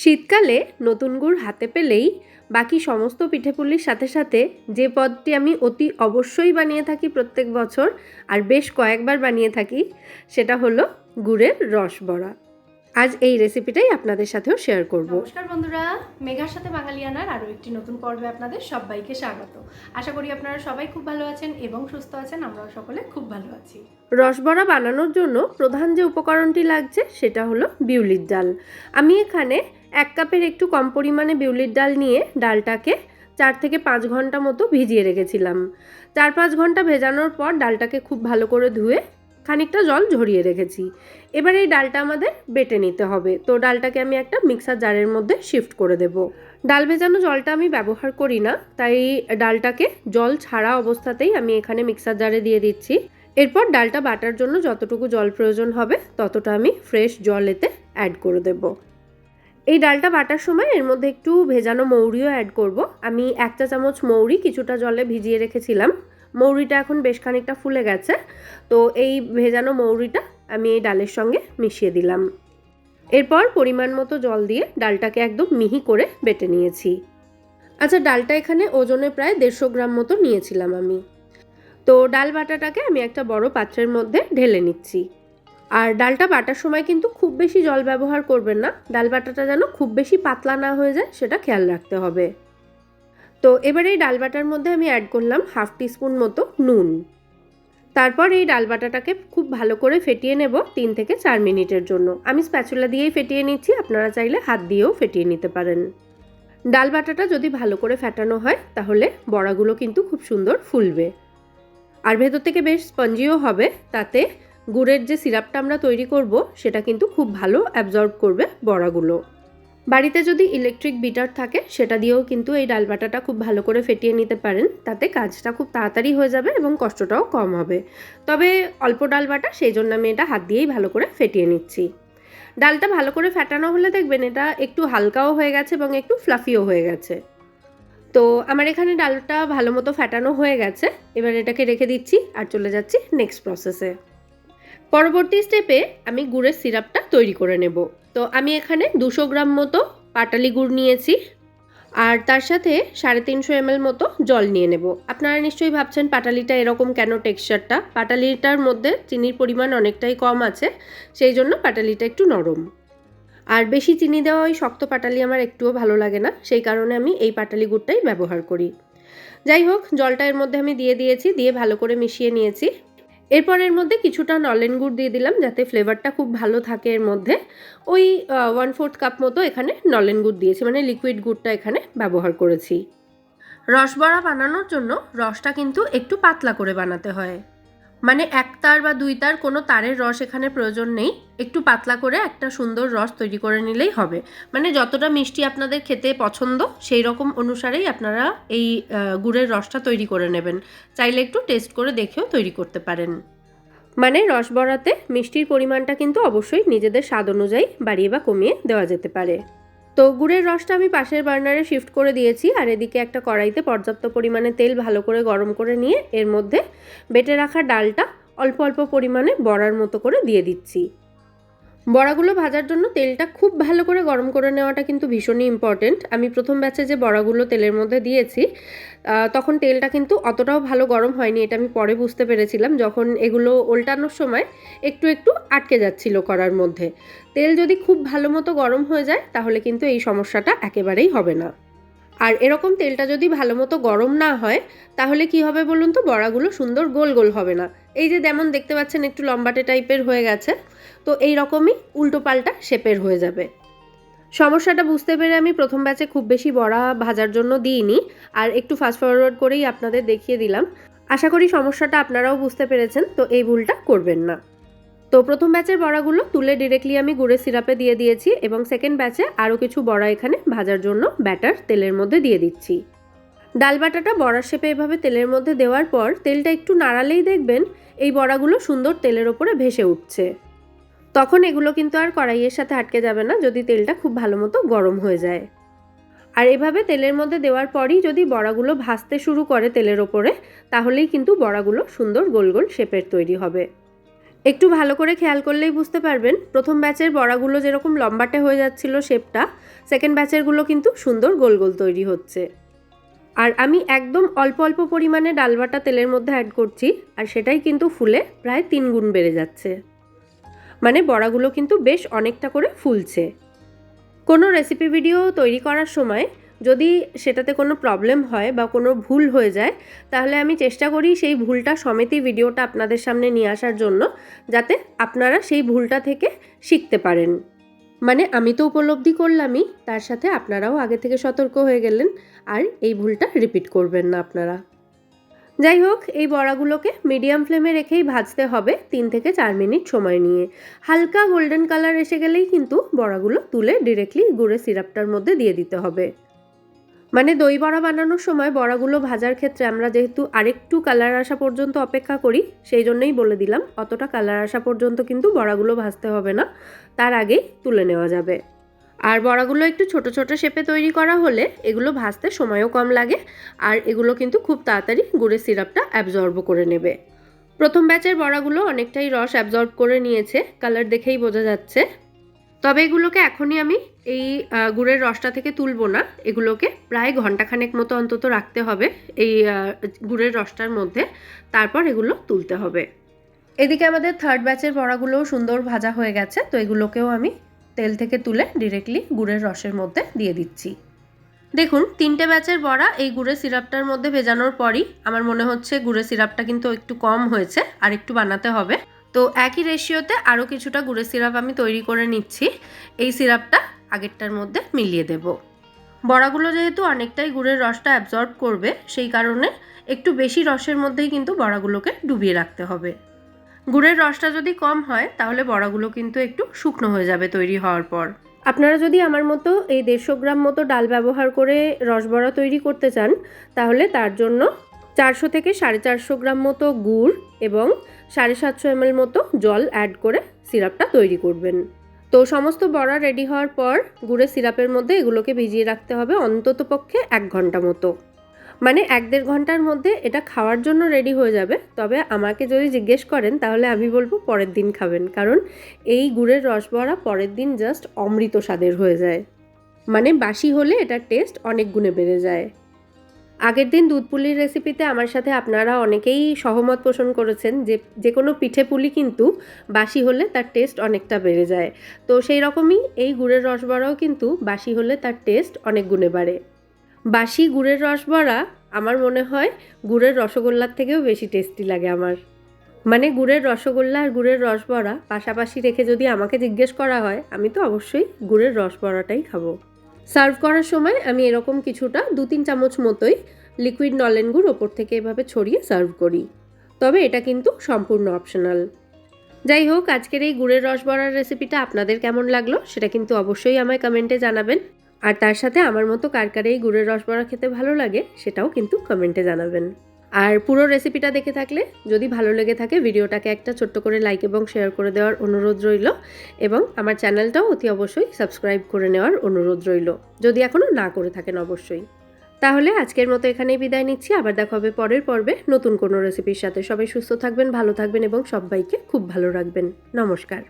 শীতকালে নতুন গুড় হাতে পেলেই বাকি সমস্ত পিঠেপুলির সাথে সাথে যে পদটি আমি অতি অবশ্যই বানিয়ে থাকি প্রত্যেক বছর আর বেশ কয়েকবার বানিয়ে থাকি সেটা হলো গুড়ের রস বড়া আজ এই রেসিপিটাই আপনাদের সাথেও শেয়ার করব। নমস্কার বন্ধুরা মেঘার সাথে বাঙালিয়ানার আরও একটি নতুন পর্বে আপনাদের সবাইকে স্বাগত। আশা করি আপনারা সবাই খুব ভালো আছেন এবং সুস্থ আছেন আমরাও সকলে খুব ভালো আছি। রসবড়া বানানোর জন্য প্রধান যে উপকরণটি লাগছে সেটা হলো বিউলির ডাল। আমি এখানে এক কাপের একটু কম পরিমাণে বিউলির ডাল নিয়ে ডালটাকে চার থেকে পাঁচ ঘণ্টা মতো ভিজিয়ে রেখেছিলাম। চার পাঁচ ঘণ্টা ভেজানোর পর ডালটাকে খুব ভালো করে ধুয়ে খানিকটা জল ঝরিয়ে রেখেছি। এবার এই ডালটা আমাদের বেটে নিতে হবে। তো ডালটাকে আমি একটা মিক্সার জারের মধ্যে শিফট করে দেব। ডাল ভেজানো জলটা আমি ব্যবহার করি না, তাই ডালটাকে জল ছাড়া অবস্থাতেই আমি এখানে মিক্সার জারে দিয়ে দিচ্ছি। এরপর ডালটা বাটার জন্য যতটুকু জল প্রয়োজন হবে, ততটা আমি ফ্রেশ জল এতে অ্যাড করে দেব। এই ডালটা বাটার সময় এর মধ্যে একটু ভেজানো মৌরিও অ্যাড করব। আমি এক চা চামচ মৌরি, কিছুটা জলে ভিজিয়ে রেখেছিলাম। মৌরিটা এখন বেশ খানিকটা ফুলে গেছে। তো এই ভেজানো মৌরিটা আমি এই ডালের সঙ্গে মিশিয়ে দিলাম। এরপর পরিমাণ মতো জল দিয়ে ডালটাকে একদম মিহি করে বেটে নিয়েছি। আচ্ছা ডালটা এখানে ওজনে প্রায় দেড়শো গ্রাম মতো নিয়েছিলাম আমি। তো ডাল বাটাটাকে আমি একটা বড় পাত্রের মধ্যে ঢেলে নিচ্ছি। আর ডালটা বাটার সময় কিন্তু খুব বেশি জল ব্যবহার করবেন না। ডাল বাটাটা যেন খুব বেশি পাতলা না হয়ে যায়, সেটা খেয়াল রাখতে হবে। তো এবার এই ডাল বাটার মধ্যে আমি অ্যাড করলাম হাফ টিস্পুন মতো নুন। তারপর এই ডাল বাটাটাকে খুব ভালো করে ফেটিয়ে নেব তিন থেকে চার মিনিটের জন্য। আমি স্প্যাচুলা দিয়েই ফেটিয়ে নিচ্ছি, আপনারা চাইলে হাত দিয়েও ফেটিয়ে নিতে পারেন। ডাল বাটাটা যদি ভালো করে ফেটানো হয়, তাহলে বড়াগুলো কিন্তু খুব সুন্দর ফুলবে। আর ভেতর থেকে বেশ স্পঞ্জিও হবে, তাতে গুড়ের যে সিরাপটা আমরা তৈরি করব, সেটা কিন্তু খুব ভালো অ্যাবজর্ব করবে বড়াগুলো। বাড়িতে যদি ইলেকট্রিক বিটার থাকে, সেটা দিয়েও কিন্তু এই ডাল বাটাটা খুব ভালো করে ফেটিয়ে নিতে পারেন। তাতে কাজটা খুব তাড়াতাড়ি হয়ে যাবে এবং কষ্টটাও কম হবে। তবে অল্প ডাল বাটা, সেই জন্য আমি এটা হাত দিয়েই ভালো করে ফেটিয়ে নিচ্ছি। ডালটা ভালো করে ফেটানো হলে দেখবেন এটা একটু হালকাও হয়ে গেছে এবং একটু ফ্লাফিও হয়ে গেছে। তো আমার এখানে ডালটা ভালো মতো ফেটানো হয়ে গেছে। এবার এটাকে রেখে দিচ্ছি আর চলে যাচ্ছি নেক্সট প্রসেসে পরবর্তী স্টেপে আমি গুড়ের সিরাপটা তৈরি করে নেব। তো আমি এখানে দুশো গ্রাম মতো পাটালি গুড় নিয়েছি আর তার সাথে সাড়ে তিনশো এমএল মতো জল নিয়ে নেব। আপনারা নিশ্চয়ই ভাবছেন পাটালিটা এরকম কেন টেক্সচারটা পাটালিটার মধ্যে চিনির পরিমাণ অনেকটাই কম আছে, সেই জন্য পাটালিটা একটু নরম। আর বেশি চিনি দেওয়া ওই শক্ত পাটালি আমার একটুও ভালো লাগে না, সেই কারণে আমি এই পাটালি গুড়টাই ব্যবহার করি। যাই হোক, জলটা এর মধ্যে আমি দিয়ে দিয়েছি, দিয়ে ভালো করে মিশিয়ে নিয়েছি। এরপর এর মধ্যে কিছুটা নলেন গুড় দিয়ে দিলাম যাতে ফ্লেভারটা খুব ভালো থাকে এর মধ্যে। ওই ওয়ান ফোর্থ কাপ মতো এখানে নলেন গুড় দিয়েছি মানে লিকুইড গুড়টা এখানে ব্যবহার করেছি। রসবড়া বানানোর জন্য রসটা কিন্তু একটু পাতলা করে বানাতে হয়। মানে এক তার বা দুই তার কোনো তারের রস এখানে প্রয়োজন নেই। একটু পাতলা করে একটা সুন্দর রস তৈরি করে নিলেই হবে। মানে যতটা মিষ্টি আপনাদের খেতে পছন্দ, সেই রকম অনুসারেই আপনারা এই গুড়ের রসটা তৈরি করে নেবেন। চাইলে একটু টেস্ট করে দেখেও তৈরি করতে পারেন। মানে রস বড়াতে মিষ্টির পরিমাণটা কিন্তু অবশ্যই নিজেদের স্বাদ অনুযায়ী বাড়িয়ে বা কমিয়ে দেওয়া যেতে পারে। তো গুড়ের রসটা আমি পাশের বার্নারে শিফট করে দিয়েছি, আর এদিকে একটা কড়াইতে পর্যাপ্ত পরিমাণে তেল ভালো করে গরম করে নিয়ে এর মধ্যে বেটে রাখা ডালটা অল্প অল্প পরিমাণে বড়ার মতো করে দিয়ে দিচ্ছি। বড়াগুলো ভাজার জন্য তেলটা খুব ভালো করে গরম করে নেওয়াটা কিন্তু ভীষণই ইম্পর্টেন্ট আমি প্রথম ব্যাচে যে বড়াগুলো তেলের মধ্যে দিয়েছি তখন তেলটা কিন্তু অতটাও ভালো গরম হয়নি, এটা আমি পরে বুঝতে পেরেছিলাম যখন এগুলো ওল্টানোর সময় একটু একটু আটকে যাচ্ছিল করার মধ্যে। তেল যদি খুব ভালো মতো গরম হয়ে যায়, তাহলে কিন্তু এই সমস্যাটা একেবারেই হবে না। আর এরকম তেলটা যদি ভালো মতো গরম না হয়, তাহলে কি হবে বলুন তো? বড়াগুলো সুন্দর গোল গোল হবে না। এই যে যেমন দেখতে পাচ্ছেন একটু লম্বাটে টাইপের হয়ে গেছে, তো এই রকমই উল্টো পাল্টা শেপের হয়ে যাবে। সমস্যাটা বুঝতে পেরে আমি প্রথম ব্যাচে খুব বেশি বড়া ভাজার জন্য দিইনি, আর একটু ফাস্ট ফরওয়ার্ড করেই আপনাদের দেখিয়ে দিলাম। আশা করি সমস্যাটা আপনারাও বুঝতে পেরেছেন, তো এই ভুলটা করবেন না। তো প্রথম ব্যাচের বড়াগুলো তুলে ডিরেক্টলি আমি গুড়ের সিরাপে দিয়ে দিয়েছি এবং সেকেন্ড ব্যাচে আরও কিছু বড়া এখানে ভাজার জন্য ব্যাটার তেলের মধ্যে দিয়ে দিচ্ছি। ডাল বাটাটা বড়ার শেপে এভাবে তেলের মধ্যে দেওয়ার পর তেলটা একটু নাড়ালেই দেখবেন এই বড়াগুলো সুন্দর তেলের ওপরে ভেসে উঠছে। তখন এগুলো কিন্তু আর কড়াইয়ের সাথে আটকে যাবে না যদি তেলটা খুব ভালো মতো গরম হয়ে যায়। আর এভাবে তেলের মধ্যে দেওয়ার পরই যদি বড়াগুলো ভাজতে শুরু করে তেলের ওপরে, তাহলেই কিন্তু বড়াগুলো সুন্দর গোল গোল শেপের তৈরি হবে। একটু ভালো করে খেয়াল করলেই বুঝতে পারবেন। প্রথম ব্যাচের বড়াগুলো যেরকম লম্বাটে হয়ে যাচ্ছিল শেপটা সেকেন্ড ব্যাচেরগুলো কিন্তু সুন্দর গোল গোল তৈরি হচ্ছে। আর আমি একদম অল্প অল্প পরিমাণে ডালবাটা তেলের মধ্যে অ্যাড করছি, আর সেটাই কিন্তু ফুলে প্রায় তিন গুণ বেড়ে যাচ্ছে। মানে বড়াগুলো কিন্তু বেশ অনেকটা করে ফুলছে। কোনো রেসিপি ভিডিও তৈরি করার সময় যদি সেটাতে কোনো প্রবলেম হয় বা কোনো ভুল হয়ে যায়, তাহলে আমি চেষ্টা করি সেই ভুলটা সমেতই ভিডিওটা আপনাদের সামনে নিয়ে আসার জন্য, যাতে আপনারা সেই ভুলটা থেকে শিখতে পারেন। মানে আমি তো উপলব্ধি করলামই, তার সাথে আপনারাও আগে থেকে সতর্ক হয়ে গেলেন, আর এই ভুলটা রিপিট করবেন না আপনারা। যাই হোক, এই বড়াগুলোকে মিডিয়াম ফ্লেমে রেখেই ভাজতে হবে তিন থেকে চার মিনিট সময় নিয়ে। হালকা গোল্ডেন কালার এসে গেলেই কিন্তু বড়াগুলো তুলে ডিরেক্টলি গুড়ের সিরাপটার মধ্যে দিয়ে দিতে হবে। মানে দই বড়া বানানোর সময় বড়াগুলো ভাজার ক্ষেত্রে আমরা যেহেতু আরেকটু কালার আসা পর্যন্ত অপেক্ষা করি, সেই জন্যই বলে দিলাম, অতটা কালার আসা পর্যন্ত কিন্তু বড়াগুলো ভাজতে হবে না, তার আগেই তুলে নেওয়া যাবে। আর বড়াগুলো একটু ছোট ছোট শেপে তৈরি করা হলে এগুলো ভাজতে সময়ও কম লাগে, আর এগুলো কিন্তু খুব তাড়াতাড়ি গুড়ের সিরাপটা অ্যাবজর্ব করে নেবে। প্রথম ব্যাচের বড়াগুলো অনেকটাই রস অ্যাবজর্ব করে নিয়েছে কালার দেখেই বোঝা যাচ্ছে। তবে এগুলোকে এখনই আমি এই গুড়ের রসটা থেকে তুলবো না। এগুলোকে প্রায় ঘন্টাখানেক মতো অন্তত রাখতে হবে এই গুড়ের রসটার মধ্যে। তারপর এগুলো তুলতে হবে। এদিকে আমাদের থার্ড ব্যাচের বড়াগুলোও সুন্দর ভাজা হয়ে গেছে, তো এগুলোকেও আমি তেল থেকে তুলে ডিরেক্টলি গুড়ের রসের মধ্যে দিয়ে দিচ্ছি। দেখুন, তিনটে ব্যাচের বড়া এই গুড়ের সিরাপটার মধ্যে ভেজানোর পরই আমার মনে হচ্ছে গুড়ের সিরাপটা কিন্তু একটু কম হয়েছে, আর একটু বানাতে হবে। তো একই রেশিওতে আরও কিছুটা গুড়ের সিরাপ আমি তৈরি করে নিচ্ছি। এই সিরাপটা আগেরটার মধ্যে মিলিয়ে দেব। বড়াগুলো যেহেতু অনেকটাই গুড়ের রসটা অ্যাবজর্ব করবে, সেই কারণে একটু বেশি রসের মধ্যেই কিন্তু বড়াগুলোকে ডুবিয়ে রাখতে হবে। গুড়ের রসটা যদি কম হয়, তাহলে বড়াগুলো কিন্তু একটু শুকনো হয়ে যাবে তৈরি হওয়ার পর। আপনারা যদি আমার মতো এই দেড়শো গ্রাম মতো ডাল ব্যবহার করে রসবড়া তৈরি করতে চান, তাহলে তার জন্য চারশো থেকে সাড়ে চারশো গ্রাম মতো গুড় এবং সাড়ে সাতশো এমএল মতো জল অ্যাড করে সিরাপটা তৈরি করবেন। তো সমস্ত বড়া রেডি হওয়ার পর গুড়ের সিরাপের মধ্যে এগুলোকে ভিজিয়ে রাখতে হবে অন্তত পক্ষে এক ঘণ্টা মতো। মানে এক দেড় ঘণ্টার মধ্যে এটা খাওয়ার জন্য রেডি হয়ে যাবে। তবে আমাকে যদি জিজ্ঞেস করেন তাহলে আমি বলব পরের দিন খাবেন। কারণ এই গুড়ের রসবড়া পরের দিন জাস্ট অমৃত স্বাদের হয়ে যায়। মানে বাসি হলে এটার টেস্ট অনেক গুণে বেড়ে যায়। আগের দিন দুধ পুলির রেসিপিতে আমার সাথে আপনারা অনেকেই সহমত পোষণ করেছেন যে যে কোনো পিঠে পুলি কিন্তু বাসি হলে তার টেস্ট অনেকটা বেড়ে যায়। তো সেই রকমই এই গুড়ের রসবড়াও কিন্তু বাসি হলে তার টেস্ট অনেক গুণে বাড়ে। বাসি গুড়ের রসবড়া আমার মনে হয় গুড়ের রসগোল্লার থেকেও বেশি টেস্টি লাগে আমার। মানে গুড়ের রসগোল্লা আর গুড়ের রসবড়া পাশাপাশি রেখে যদি আমাকে জিজ্ঞেস করা হয়, আমি তো অবশ্যই গুড়ের রসবড়াটাই খাব। সার্ভ করার সময় আমি এরকম কিছুটা দু তিন চামচ মতোই লিকুইড নলেন গুড় ওপর থেকে এভাবে ছড়িয়ে সার্ভ করি। তবে এটা কিন্তু সম্পূর্ণ অপশনাল। যাই হোক, আজকের এই গুড়ের রস বড়ার রেসিপিটা আপনাদের কেমন লাগল সেটা কিন্তু অবশ্যই আমায় কমেন্টে জানাবেন। আর তার সাথে আমার মতো কার কার এই গুড়ের রসবড়া খেতে ভালো লাগে সেটাও কিন্তু কমেন্টে জানাবেন। আর পুরো রেসিপিটা দেখে থাকলে, যদি ভালো লেগে থাকে, ভিডিওটাকে একটা ছোট্ট করে লাইক এবং শেয়ার করে দেওয়ার অনুরোধ রইল এবং আমার চ্যানেলটাও অতি অবশ্যই সাবস্ক্রাইব করে নেওয়ার অনুরোধ রইল, যদি এখনও না করে থাকেন অবশ্যই। তাহলে আজকের মতো এখানেই বিদায় নিচ্ছি, আবার দেখা হবে পরের পর্বে নতুন কোনো রেসিপির সাথে। সবাই সুস্থ থাকবেন, ভালো থাকবেন এবং সবাইকে খুব ভালো রাখবেন। নমস্কার।